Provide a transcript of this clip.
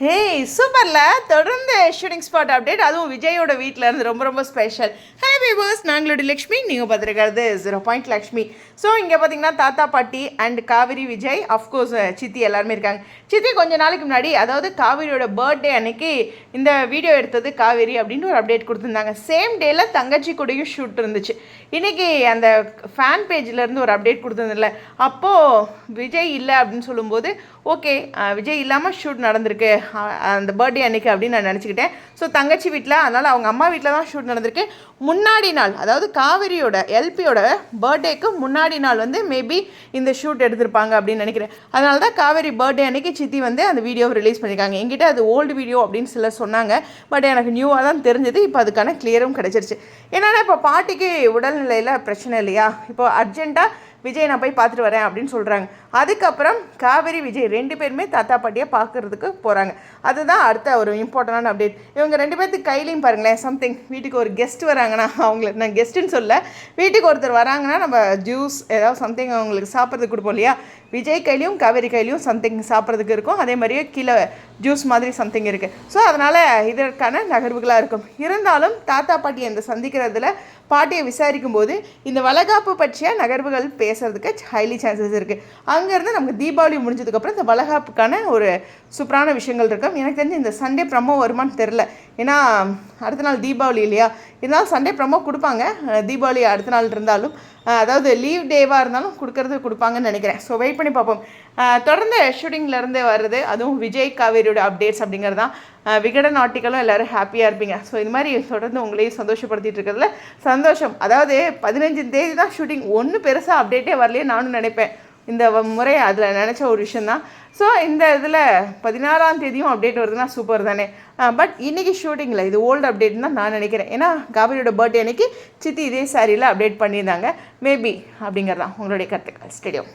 Hey சூப்பரில் தொடர்ந்து shooting spot update அதுவும் விஜயோட வீட்டில் இருந்து ரொம்ப ரொம்ப ஸ்பெஷல் ஹலோ பேபர்ஸ் நாங்களோட லக்ஷ்மி நீங்கள் பார்த்துருக்கிறது ஜீரோ பாயிண்ட் லக்ஷ்மி ஸோ இங்கே பார்த்தீங்கன்னா தாத்தா பாட்டி அண்ட் காவிரி விஜய் அஃப்கோர்ஸ் சித்தி எல்லாருமே இருக்காங்க. சித்தி கொஞ்ச நாளைக்கு முன்னாடி அதாவது காவிரியோட பர்த்டே அன்னைக்கு இந்த வீடியோ எடுத்தது காவிரி அப்படின்னு ஒரு அப்டேட் கொடுத்துருந்தாங்க. சேம் டேயில் தங்கச்சி கூடயும் ஷூட் இருந்துச்சு. இன்னைக்கு அந்த ஃபேன் பேஜ்லேருந்து ஒரு அப்டேட் கொடுத்துருந்தில்ல அப்போது விஜய் இல்லை அப்படின்னு சொல்லும்போது ஓகே விஜய் இல்லாமல் ஷூட் நடந்திருக்கு. அந்த பர்த்டே அன்னைக்கு அப்படின்னு நான் நினச்சிக்கிட்டேன். ஸோ தங்கச்சி வீட்டில் அதனால் அவங்க அம்மா வீட்டில் தான் ஷூட் நடந்திருக்கு. முன்னாடி நாள் அதாவது காவிரியோட எல்பியோட பர்த்டேக்கு முன்னாடி நாள் வந்து மேபி இந்த ஷூட் எடுத்திருப்பாங்க அப்படின்னு நினைக்கிறேன். அதனால தான் காவேரி பர்த்டே அன்னைக்கு சித்தி வந்து அந்த வீடியோவை ரிலீஸ் பண்ணியிருக்காங்க. எங்கிட்ட அது ஓல்டு வீடியோ அப்படின்னு சிலர் சொன்னாங்க. பட் எனக்கு நியூவாக தான் தெரிஞ்சது. இப்போ அதுக்கான கிளியரும் கிடச்சிருச்சு. என்னென்னா இப்போ பாட்டிக்கு உடல்நிலையில் பிரச்சனை இல்லையா? இப்போ அர்ஜென்ட்டாக விஜய் நான் போய் பார்த்துட்டு வரேன் அப்படின்னு சொல்கிறாங்க அதுக்கப்புறம் காவேரி விஜய் ரெண்டு பேருமே தாத்தா பாட்டியை பார்க்குறதுக்கு போகிறாங்க அதுதான் அடுத்த ஒரு இம்பார்ட்டண்டான அப்டேட் இவங்க ரெண்டு பேர்த்துக்கு கையிலையும் பாருங்களேன் சம்திங் வீட்டுக்கு ஒரு கெஸ்ட் வராங்கன்னா அவங்கள நான் கெஸ்ட்டுன்னு சொல்ல வீட்டுக்கு ஒருத்தர் வராங்கன்னா நம்ம ஜூஸ் ஏதாவது சம்திங் அவங்களுக்கு சாப்பிட்றதுக்கு கொடுப்போம் இல்லையா? விஜய் கையிலையும் காவேரி கையிலையும் சம்திங் சாப்பிட்றதுக்கு இருக்கும். அதே மாதிரியே கீழே ஜூஸ் மாதிரி சம்திங் இருக்குது ஸோ அதனால் இதற்கான நகர்வுகளாக இருக்கும். இருந்தாலும் தாத்தா பாட்டி அந்த சந்திக்கிறதுல பாட்டியை விசாரிக்கும் போது இந்த வளகாப்பு பற்றிய நகர்வுகள் பேசுறதுக்கு ஹைலி சான்சஸ் இருக்குது அங்கேருந்து நமக்கு தீபாவளி முடிஞ்சதுக்கப்புறம் இந்த வளகாப்புக்கான ஒரு சூப்பரான விஷயங்கள் இருக்கும். எனக்கு தெரிஞ்சு இந்த சண்டே ப்ரமோ வருமான்னு தெரில ஏன்னா அடுத்த நாள் தீபாவளி இல்லையா? இருந்தாலும் சண்டே ப்ரமோ கொடுப்பாங்க. தீபாவளி அடுத்த நாள் இருந்தாலும். அதாவது லீவ் டேவாக இருந்தாலும் கொடுக்கறது கொடுப்பாங்கன்னு நினைக்கிறேன். ஸோ வெயிட் பண்ணி பார்ப்போம். தொடர்ந்து ஷூட்டிங்லேருந்து வருது. அதுவும் விஜய் காவேரியோட அப்டேட்ஸ் அப்படிங்கிறது தான். விகடன் ஆர்டிக்கலும் எல்லோரும் ஹாப்பியாக இருப்பீங்க. ஸோ இது மாதிரி தொடர்ந்து உங்களையும் சந்தோஷப்படுத்திட்டு இருக்கிறதுல சந்தோஷம். அதாவது பதினஞ்சு தேதி தான் ஷூட்டிங் ஒன்றும் பெருசாக அப்டேட்டே வரலையே நானும் நினைப்பேன். இந்த முறை அதில் நினச்ச ஒரு விஷயந்தான் ஸோ இந்த இதில் பதினாறாம் தேதியும் அப்டேட் வருதுன்னா சூப்பர் தானே. பட் இன்றைக்கி ஷூட்டிங்கில் இது ஓல்டு அப்டேட் தான் நான் நினைக்கிறேன். ஏன்னா காவிரியோட பர்த்டே அன்னைக்கு சித்தி இதே சாரியில் அப்டேட் பண்ணியிருந்தாங்க. மேபி அப்படிங்கிறதான் உங்களுடைய கருத்துக்கள். ஸ்டேடியம்